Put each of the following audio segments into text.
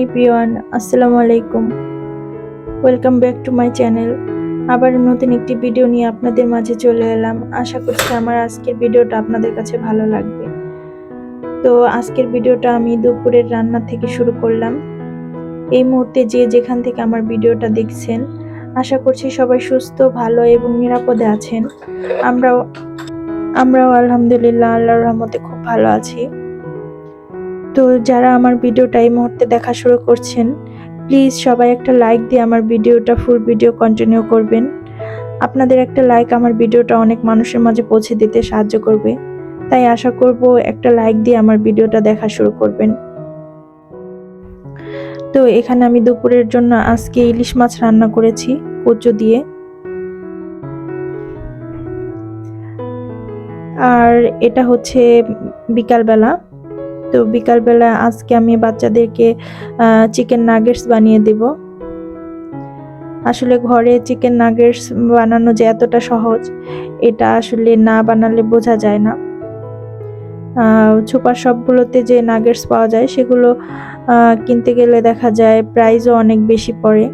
Everyone আসসালামু আলাইকুম। Welcome back to my channel আবার নতুন একটি ভিডিও নিয়ে আপনাদের মাঝে চলে এলাম। আশা করছি আমার আজকের ভিডিওটা আপনাদের কাছে ভালো লাগবে। তো আজকের ভিডিওটা আমি দুপুরের রান্না থেকে শুরু করলাম। এই মুহূর্তে যে যেখান থেকে আমার ভিডিওটা দেখছেন, আশা করছি সবাই সুস্থ, ভালো এবং নিরাপদে আছেন। আমরাও আমরাও আলহামদুলিল্লাহ, আল্লাহর রহমতে খুব ভালো আছি। তো যারা আমার ভিডিওটা এই মুহূর্তে দেখা শুরু করছেন প্লিজ সবাই একটা লাইক দিয়ে আমার ভিডিওটা ফুল ভিডিও কন্টিনিউ করবেন। আপনাদের একটা লাইক আমার ভিডিওটা অনেক মানুষের মাঝে পৌঁছে দিতে সাহায্য করবে। তাই আশা করব একটা লাইক দিয়ে আমার ভিডিওটা দেখা শুরু করবেন। তো এখানে আমি দুপুরের জন্য আজকে ইলিশ মাছ রান্না করেছি, কচু দিয়ে। আর এটা হচ্ছে বিকালবেলা। তো বিকালবেলা আজকে আমি বাচ্চাদেরকে চিকেন নাগেটস বানিয়ে দেব। আসলে ঘরে চিকেন নাগেটস বানানো যে এতটা সহজ, এটা আসলে না বানালে বোঝা যায় না। সুপার শপগুলোতে যে নাগেটস পাওয়া যায়, সেগুলো কিনতে গেলে দেখা যায় প্রাইসও অনেক বেশি পড়ে।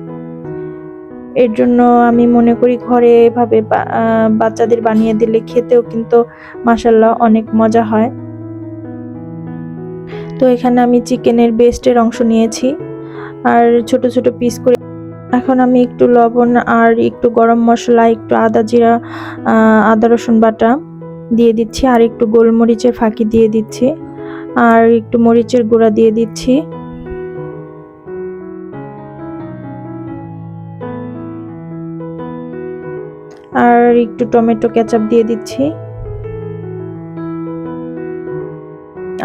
এর জন্য আমি মনে করি ঘরে এভাবে বাচ্চাদের বানিয়ে দিলে খেতেও কিন্তু মাসাল্লাহ অনেক মজা হয়। তো এখানে আমি চিকেনের বেস্টের অংশ নিয়েছি। আর ছোট ছোট পিস করে এখন আমি একটু লবণ আর একটু গরম মশলা, একটু আদা জিরা আদা, রসুন বাটা দিয়ে দিচ্ছি আর একটু গোলমরিচের ফাঁকি দিয়ে দিচ্ছি। আর একটু মরিচের গুঁড়া দিয়ে দিচ্ছি। আর একটু টমেটো কেচাপ দিয়ে দিচ্ছি।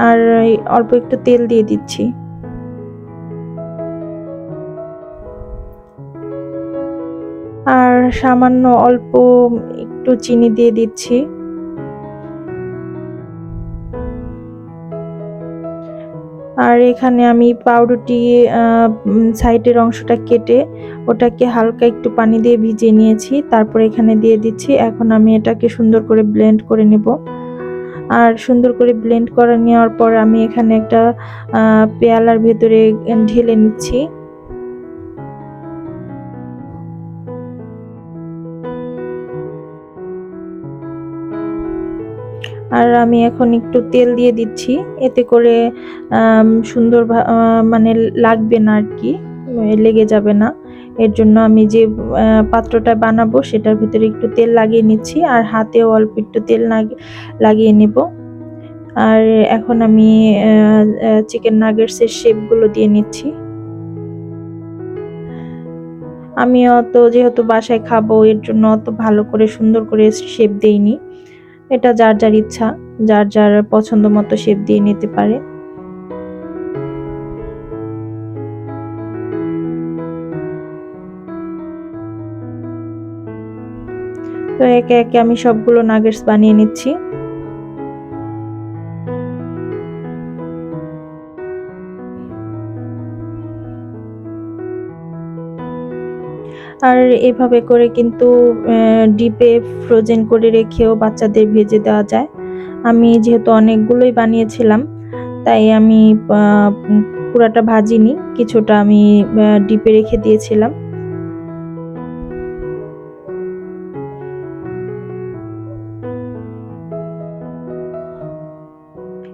আর অল্প একটু তেল দিয়ে দিচ্ছি। আর সামান্য অল্প একটু চিনি দিয়ে দিচ্ছি। আর এখানে আমি পাউরুটি সাইডের অংশটা কেটে ওটাকে হালকা একটু পানি দিয়ে ভিজিয়ে নিয়েছি। তারপর এখানে দিয়ে দিচ্ছি। এখন আমি এটাকে সুন্দর করে ব্লেন্ড করে নেব। আর সুন্দর করে ব্লেন্ড করে নেওয়ার পর আমি এখানে একটা পেয়ালার ভেতরে ঢেলে নিচ্ছি। আর আমি এখন একটু তেল দিয়ে দিচ্ছি, এতে করে সুন্দর মানে লাগবে না আর কি, লেগে যাবে না। এর জন্য আমি যে পাত্রটা বানাবো সেটার ভিতরে একটু তেল লাগিয়ে নিচ্ছি আর হাতেও অল্প একটু তেল লাগিয়ে নেব। আর এখন আমি চিকেন নাগেটসের শেপগুলো দিয়ে নিচ্ছি। আমি অত যেহেতু বাসায় খাব, এর জন্য অত ভালো করে সুন্দর করে শেপ দেইনি। এটা যার যার ইচ্ছা, যার যার পছন্দ মতো শেপ দিয়ে নিতে পারে। তো একে একে আমি সবগুলো নাগেটস বানিয়ে নিচ্ছি। আর এভাবে করে কিন্তু ডিপে ফ্রোজেন করে রেখেও বাচ্চাদের ভেজে দেওয়া যায়। আমি যেহেতু অনেকগুলোই বানিয়েছিলাম, তাই আমি পুরাটা ভাজিনি, কিছুটা আমি ডিপে রেখে দিয়েছিলাম।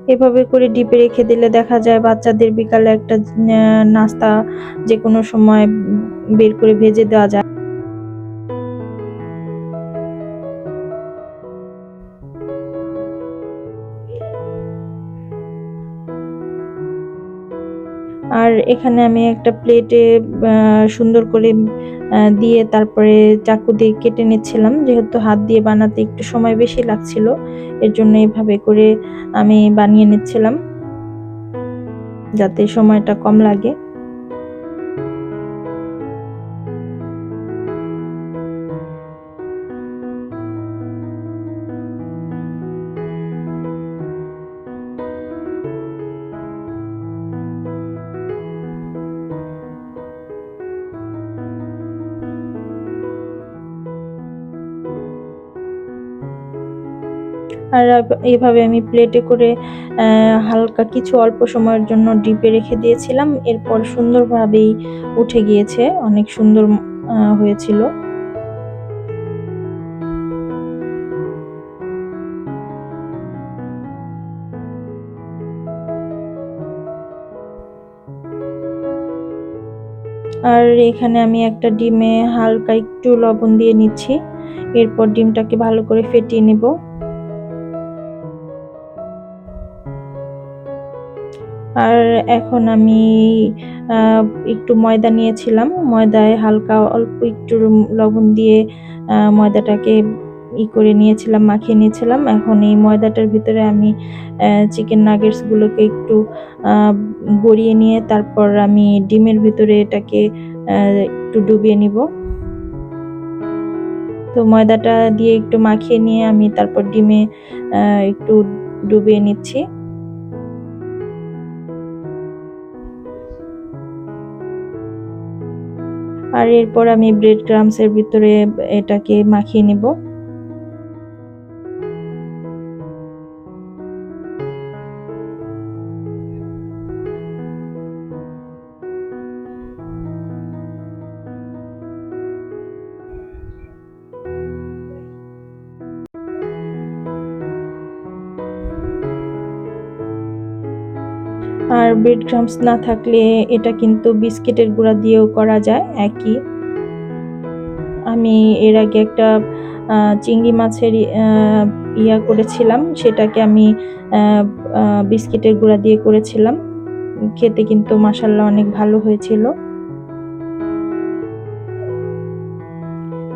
এভাবে করে ডিপে রেখে দিলে দেখা যায় বাচ্চাদের বিকালে একটা নাস্তা যে কোনো সময় বের করে ভেজে দেওয়া যায়। আর এখানে আমি একটা প্লেটে সুন্দর করে দিয়ে তারপরে চাকু দিয়ে কেটে নিচ্ছিলাম। যেহেতু হাত দিয়ে বানাতে একটু সময় বেশি লাগছিল, এর জন্য এভাবে করে আমি বানিয়ে নিচ্ছিলাম। যাতে সময়টা কম লাগে। আর এভাবে আমি প্লেটে করে হালকা কিছু অল্প সময়ের জন্য ডিপে রেখে দিয়েছিলাম। এরপর সুন্দরভাবেই উঠে গিয়েছে। অনেক সুন্দর হয়েছিল। আর এখানে আমি একটা ডিমে হালকা একটু লবণ দিয়ে নিচ্ছি। এরপর ডিমটাকে ভালো করে ফেটিয়ে নেব। আর এখন আমি একটু ময়দা নিয়েছিলাম। ময়দায় হালকা অল্প একটু লবণ দিয়ে ময়দাটাকে ই করে নিয়েছিলাম, মাখিয়ে নিয়েছিলাম। এখন এই ময়দাটার ভিতরে আমি চিকেন নাগেটসগুলোকে একটু গড়িয়ে নিয়ে তারপর আমি ডিমের ভিতরে এটাকে একটু ডুবিয়ে নিব। তো ময়দাটা দিয়ে একটু মাখিয়ে নিয়ে আমি তারপর ডিমে একটু ডুবিয়ে নিচ্ছি। আর এরপর আমি ব্রেড ক্রামসের ভিতরে এটাকে মাখিয়ে নিব। আর ব্রেড ক্রামস না থাকলে এটা কিন্তু বিস্কিটের গুঁড়া দিয়েও করা যায়, একই। আমি এর আগে একটা চিংড়ি মাছের ইয়া করেছিলাম, সেটাকে আমি বিস্কিটের গুঁড়া দিয়ে করেছিলাম। খেতে কিন্তু মাসাল্লাহ অনেক ভালো হয়েছিল।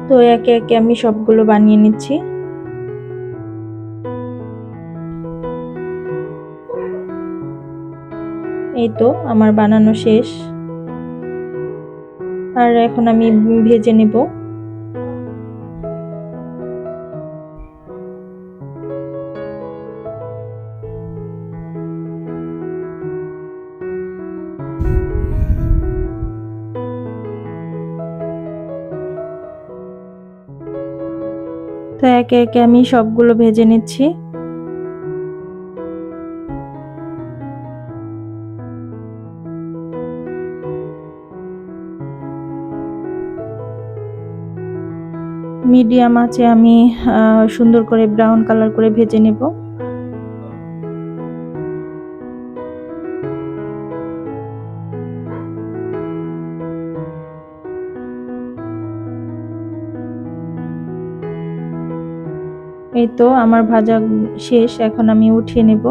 তো একে একে আমি সবগুলো বানিয়ে নিচ্ছি। এই তো, আমার বানানো শেষ। আর এখন আমি ভেজে নেব। তো একে একে আমি সবগুলো ভেজে নিচ্ছি। মিডিয়াম আছে, আমি সুন্দর করে ব্রাউন কালার করে ভেজে নেব। এই তো, আমার ভাজা শেষ, এখন আমি উঠিয়ে নেব।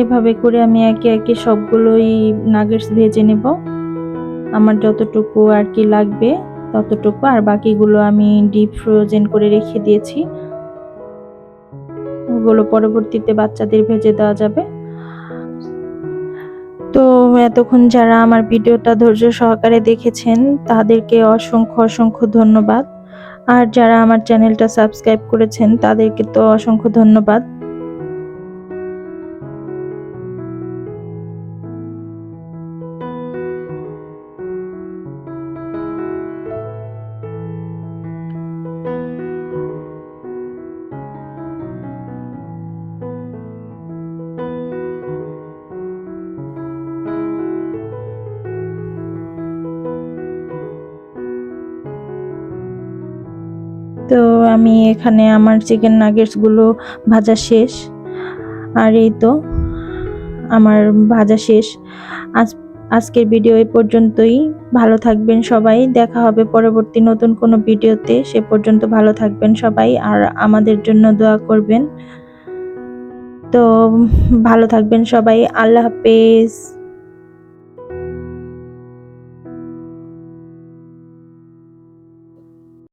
এভাবে করে আমি একে একে সবগুলোই নাগেটস ভেজে নেব। আমার যতটুকু আর কি লাগবে ততটুকু, আর বাকিগুলো আমি ডিপ ফ্রোজেন করে রেখে দিয়েছি। ওগুলো পরবর্তীতে বাচ্চাদের ভেজে দেওয়া যাবে। তো এতক্ষণ যারা আমার ভিডিওটা ধৈর্য সহকারে দেখেছেন, তাদেরকে অসংখ্য অসংখ্য ধন্যবাদ। আর যারা আমার চ্যানেলটা সাবস্ক্রাইব করেছেন, তাদেরকে তো অসংখ্য ধন্যবাদ। আমি এখানে আমার চিকেন নাগেটসগুলো ভাজা শেষ। আর এই তো, আমার ভাজা শেষ। আজ, আজকের ভিডিও এই পর্যন্তই। ভালো থাকবেন সবাই। দেখা হবে পরবর্তী নতুন কোনো ভিডিওতে। সে পর্যন্ত ভালো থাকবেন সবাই আর আমাদের জন্য দোয়া করবেন। তো, ভালো থাকবেন সবাই। আল্লাহ হাফেজ।